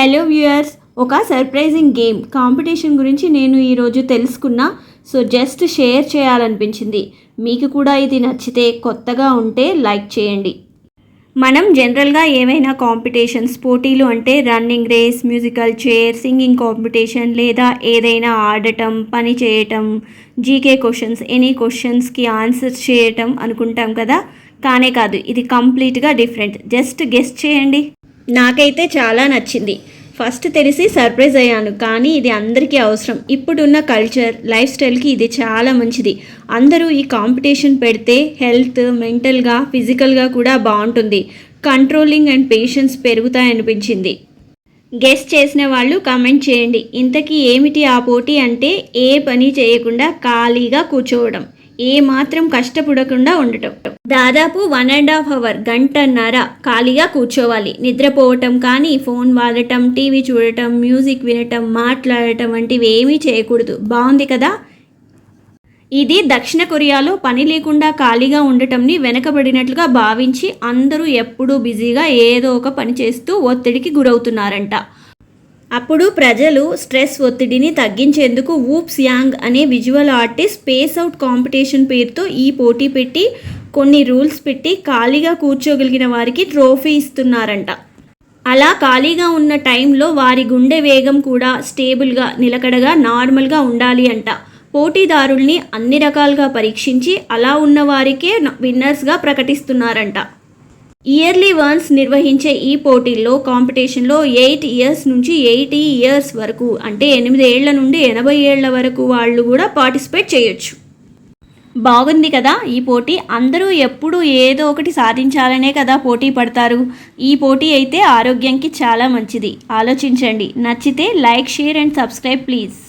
Hello viewers ఒక surprising game competition గురించి నేను ఈరోజు తెలుసుకున్నా. సో జస్ట్ షేర్ చేయాలనిపించింది. మీకు కూడా ఇది నచ్చితే కొత్తగా ఉంటే లైక్ చేయండి. మనం జనరల్గా ఏవైనా కాంపిటీషన్స్ పోటీలు అంటే running race musical chair singing competition లేదా ఏదైనా ఆడటం పని చేయటం జీకే క్వశ్చన్స్ ఎనీ క్వశ్చన్స్కి ఆన్సర్ చేయటం అనుకుంటాం కదా? కానే కాదు ఇది కంప్లీట్గా డిఫరెంట్. జస్ట్ గెస్ట్ చేయండి. నాకైతే చాలా నచ్చింది. ఫస్ట్ తెలిసి సర్ప్రైజ్ అయ్యాను కానీ ఇది అందరికీ అవసరం. ఇప్పుడున్న కల్చర్ లైఫ్ స్టైల్కి ఇది చాలా మంచిది. అందరూ ఈ కాంపిటీషన్ పెడితే హెల్త్ మెంటల్గా ఫిజికల్గా కూడా బాగుంటుంది. కంట్రోలింగ్ అండ్ పేషెన్స్ పెరుగుతాయనిపించింది గెస్ట్ చేసిన వాళ్ళు కామెంట్ చేయండి. ఇంతకీ ఏమిటి ఆ పోటీ అంటే ఏ పని చేయకుండా ఖాళీగా కూర్చోవడం. ఏ మాత్రం కష్టపడకుండా ఉండటం. దాదాపు వన్ అండ్ హాఫ్ అవర్ గంటన్నర ఖాళీగా కూర్చోవాలి. నిద్రపోవటం కానీ ఫోన్ వాడటం టీవీ చూడటం మ్యూజిక్ వినటం మాట్లాడటం వంటివి ఏమీ చేయకూడదు. బాగుంది కదా? ఇది దక్షిణ కొరియాలో పని లేకుండా ఖాళీగా ఉండటంని వెనకబడినట్లుగా భావించి అందరూ ఎప్పుడూ బిజీగా ఏదో ఒక పని చేస్తూ ఒత్తిడికి గురవుతున్నారంట. అప్పుడు ప్రజలు స్ట్రెస్ ఒత్తిడిని తగ్గించేందుకు ఊప్స్ యాంగ్ అనే visual artist space out competition పేరుతో ఈ పోటీ పెట్టి కొన్ని రూల్స్ పెట్టి ఖాళీగా కూర్చోగలిగిన వారికి ట్రోఫీ ఇస్తున్నారంట. అలా ఖాళీగా ఉన్న టైంలో వారి గుండె వేగం కూడా స్టేబుల్గా నిలకడగా నార్మల్గా ఉండాలి అంట. పోటీదారుల్ని అన్ని రకాలుగా పరీక్షించి అలా ఉన్న వారికే విన్నర్స్గా ప్రకటిస్తున్నారంట. ఇయర్లీ వన్స్ నిర్వహించే ఈ పోటీల్లో కాంపిటీషన్లో ఎయిట్ ఇయర్స్ నుంచి ఎయిటీ ఇయర్స్ వరకు అంటే ఎనిమిది ఏళ్ళ నుండి ఎనభై ఏళ్ళ వరకు వాళ్ళు కూడా పార్టిసిపేట్ చేయొచ్చు. బాగుంది కదా ఈ పోటీ. అందరూ ఎప్పుడూ ఏదో ఒకటి సాధించాలనే కదా పోటీ పడతారు. ఈ పోటీ అయితే ఆరోగ్యానికి చాలా మంచిది. ఆలోచించండి. నచ్చితే like share and subscribe please.